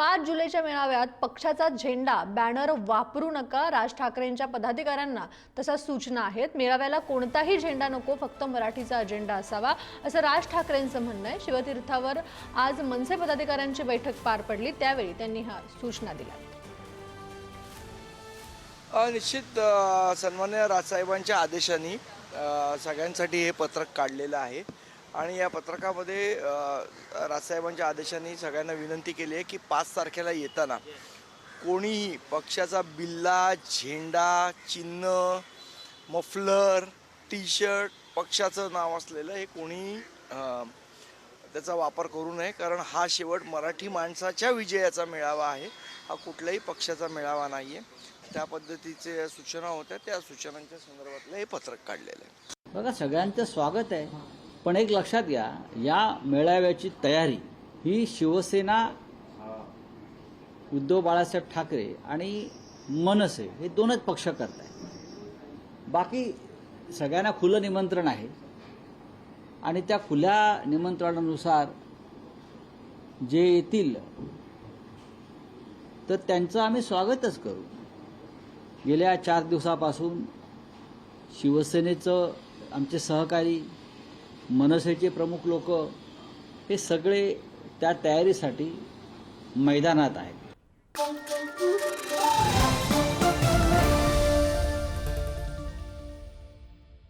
पाच जुलैच्या मेळाव्यात पक्षाचा झेंडा बॅनर वापरू नका राज ठाकरेंच्या पदाधिकाऱ्यांना तसा सूचना आहेत. मेळाव्याला कोणताही झेंडा नको फक्त मराठीचा अजेंडा असावा असं राज ठाकरेंचं म्हणणं आहे. शिवतीर्थावर आज मनसे पदाधिकाऱ्यांची बैठक पार पडली. त्यावेळी त्यांनी ह्या सूचना दिल्या. निश्चित सन्मान्य राजसाहेबांच्या आदेशाने सगळ्यांसाठी हे पत्रक काढलेलं आहे. आणि या पत्रकामध्ये राजसाहेबांच्या आदेशाने सगळ्यांना विनंती केली आहे की पाच तारखेला येताना कोणीही पक्षाचा बिल्ला झेंडा चिन्ह मफलर टी शर्ट पक्षाचं नाव असलेलं हे कोणीही त्याचा वापर करू नये. कारण हा शेवट मराठी माणसाच्या विजयाचा मेळावा आहे. हा कुठल्याही पक्षाचा मेळावा नाही आहे त्या पद्धतीचे सूचना होत्या. त्या सूचनांच्या संदर्भातलं हे पत्रक काढलेलं आहे. बघा सगळ्यांचं स्वागत आहे. पण एक लक्षात घ्या या मेळाव्याची तयारी ही शिवसेना उद्धव बाळासाहेब ठाकरे आणि मनसे हे दोनच पक्ष करत आहेत बाकी सगळ्यांना खुलं निमंत्रण आहे. आणि त्या खुल्या निमंत्रणानुसार जे येतील तर त्यांचं आम्ही स्वागतच करू. गेल्या चार दिवसापासून शिवसेनेचं आमचे सहकारी मनसेचे प्रमुख लोक हे सगळे त्या तयारीसाठी मैदानात आहेत.